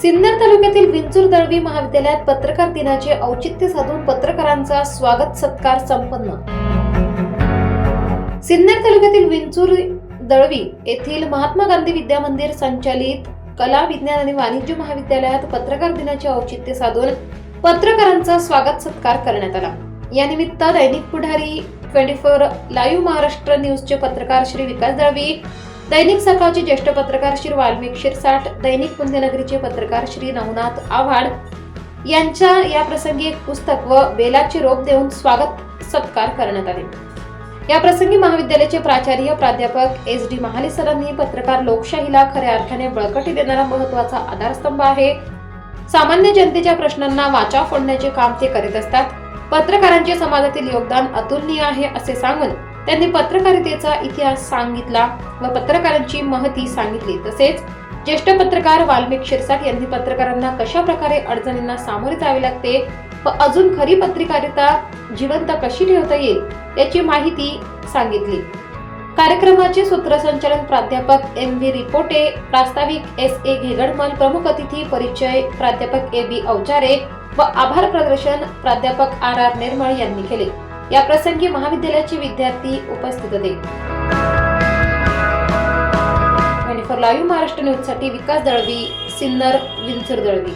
सिन्नर तालुक्यातील विंचूर दळवी महाविद्यालयात पत्रकार दिनाचे औचित्य साधून पत्रकारांचा स्वागत सत्कार संपन्न. सिन्नर तालुक्यातील विंचूर दळवी येथील महात्मा गांधी विद्या मंदिर संचालित कला विज्ञान आणि वाणिज्य महाविद्यालयात पत्रकार दिनाचे औचित्य साधून पत्रकारांचा स्वागत सत्कार करण्यात आला. या निमित्त दैनिक Pudhari twenty four live Maharashtra न्यूजचे पत्रकार श्री विकास दळवी दैनिक सकाळचे ज्येष्ठ पत्रकार श्री वाल्मिक शिरसाट दैनिक पुण्यनगरीचे पत्रकार श्री नवनाथ आव्हाड यांच्या या प्रसंगी एक पुस्तक व बेलाचे रोप देऊन स्वागत सत्कार करण्यात आले. या प्रसंगी महाविद्यालयाचे प्राचार्य प्राध्यापक एस डी महाले सरांनी पत्रकार लोकशाहीला खऱ्या अर्थाने बळकटी देणारा महत्त्वाचा आधारस्तंभ आहे. सामान्य जनतेच्या प्रश्नांना वाचा फोडण्याचे काम ते करीत असतात. पत्रकारांचे समाजातील योगदान अतुलनीय आहे असे सांगून त्यांनी पत्रकारितेचा इतिहास सांगितला व पत्रकारांची महती सांगितली. तसेच ज्येष्ठ पत्रकार वाल्मिक शिरसाट यांनी पत्रकारांना कशा प्रकारे अडचणींना सामोरे जावे लागते व अजून खरी पत्रकारिता जिवंत कशी ठेवता येईल याची माहिती सांगितली. कार्यक्रमाचे सूत्रसंचालन प्राध्यापक एम व्ही रिपोटे प्रास्ताविक एस ए घेगडमल प्रमुख अतिथी परिचय प्राध्यापक ए बी अवचारे व आभार प्रदर्शन प्राध्यापक आर आर निर्मळ यांनी केले. या प्रसंगी महाविद्यालयाचे विद्यार्थी उपस्थित होते. ट्वेंटी लाईव्ह महाराष्ट्र न्यूजसाठी विकास दळवी सिन्नर विंचूर दळवी.